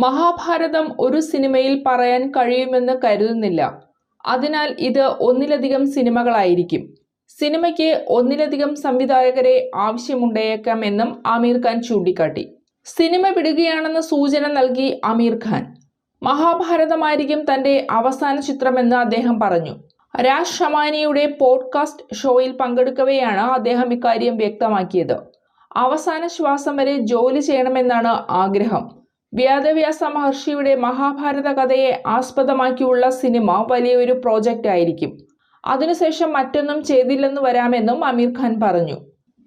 മഹാഭാരതം ഒരു സിനിമയിൽ പറയാൻ കഴിയുമെന്ന് കരുതുന്നില്ല. അതിനാൽ ഇത് ഒന്നിലധികം സിനിമകളായിരിക്കും. സിനിമയ്ക്ക് ഒന്നിലധികം സംവിധായകരെ ആവശ്യമുണ്ടേക്കാം എന്നും ആമീർ ഖാൻ ചൂണ്ടിക്കാട്ടി. സിനിമ വിടുകയാണെന്ന സൂചന നൽകി ആമീർ ഖാൻ. മഹാഭാരതമായിരിക്കും തന്റെ അവസാന ചിത്രമെന്ന് അദ്ദേഹം പറഞ്ഞു. രാജ് ഷമാനിയുടെ പോഡ്കാസ്റ്റ് ഷോയിൽ പങ്കെടുക്കവെയാണ് അദ്ദേഹം ഇക്കാര്യം വ്യക്തമാക്കിയത്. അവസാന ശ്വാസം വരെ ജോലി ചെയ്യണമെന്നാണ് ആഗ്രഹം. വ്യാദവ്യാസ മഹർഷിയുടെ മഹാഭാരത കഥയെ ആസ്പദമാക്കിയുള്ള സിനിമ വലിയൊരു പ്രോജക്റ്റ് ആയിരിക്കും. അതിനുശേഷം മറ്റൊന്നും ചെയ്തില്ലെന്ന് വരാമെന്നും അമീർ ഖാൻ പറഞ്ഞു.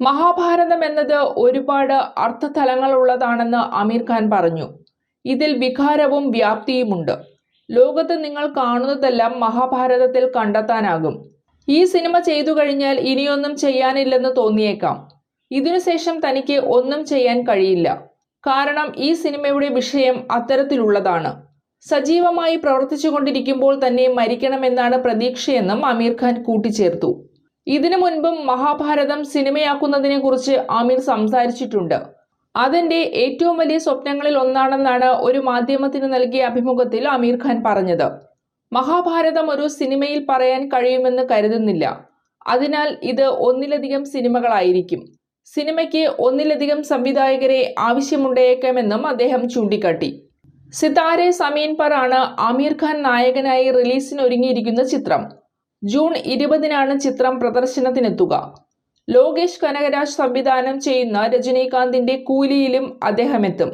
മഹാഭാരതം എന്നത് ഒരുപാട് അർത്ഥതലങ്ങളുള്ളതാണെന്ന് അമീർ ഖാൻ പറഞ്ഞു. ഇതിൽ വികാരവും വ്യാപ്തിയുമുണ്ട്. ലോകത്ത് നിങ്ങൾ കാണുന്നതെല്ലാം മഹാഭാരതത്തിൽ കണ്ടെത്താനാകും. ഈ സിനിമ ചെയ്തു കഴിഞ്ഞാൽ ഇനിയൊന്നും ചെയ്യാനില്ലെന്ന് തോന്നിയേക്കാം. ഇതിനുശേഷം തനിക്ക് ഒന്നും ചെയ്യാൻ കഴിയില്ല. കാരണം ഈ സിനിമയുടെ വിഷയം അത്തരത്തിലുള്ളതാണ്. സജീവമായി പ്രവർത്തിച്ചുകൊണ്ടിരിക്കുമ്പോൾ തന്നെ മരിക്കണമെന്നാണ് പ്രതീക്ഷയെന്നും അമീർ ഖാൻ കൂട്ടിച്ചേർത്തു. ഇതിനു മുൻപും മഹാഭാരതം സിനിമയാക്കുന്നതിനെ കുറിച്ച് ആമീർ സംസാരിച്ചിട്ടുണ്ട്. അതെന്റെ ഏറ്റവും വലിയ സ്വപ്നങ്ങളിൽ ഒന്നാണെന്നാണ് ഒരു മാധ്യമത്തിന് നൽകിയ അഭിമുഖത്തിൽ അമീർ ഖാൻ പറഞ്ഞത്. മഹാഭാരതം ഒരു സിനിമയിൽ പറയാൻ കഴിയുമെന്ന് കരുതുന്നില്ല. അതിനാൽ ഇത് ഒന്നിലധികം സിനിമകളായിരിക്കും. സിനിമയ്ക്ക് ഒന്നിലധികം സംവിധായകരെ ആവശ്യമുണ്ടേക്കാമെന്നും അദ്ദേഹം ചൂണ്ടിക്കാട്ടി. സിതാരെ സമീൻ പർ ആണ് ആമീർ ഖാൻ നായകനായി റിലീസിനൊരുങ്ങിയിരിക്കുന്ന ചിത്രം. ജൂൺ ഇരുപതിനാണ് ചിത്രം പ്രദർശനത്തിനെത്തുക. ലോകേഷ് കനകരാജ് സംവിധാനം ചെയ്യുന്ന രജനീകാന്തിന്റെ കൂലിയിലും അദ്ദേഹം എത്തും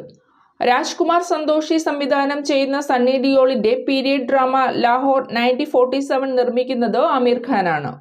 രാജ്കുമാർ സന്തോഷി സംവിധാനം ചെയ്യുന്ന Sunny ഡിയോളിന്റെ period drama Lahore nineteen forty seven നിർമ്മിക്കുന്നത് ആമീർ ഖാനാണ്.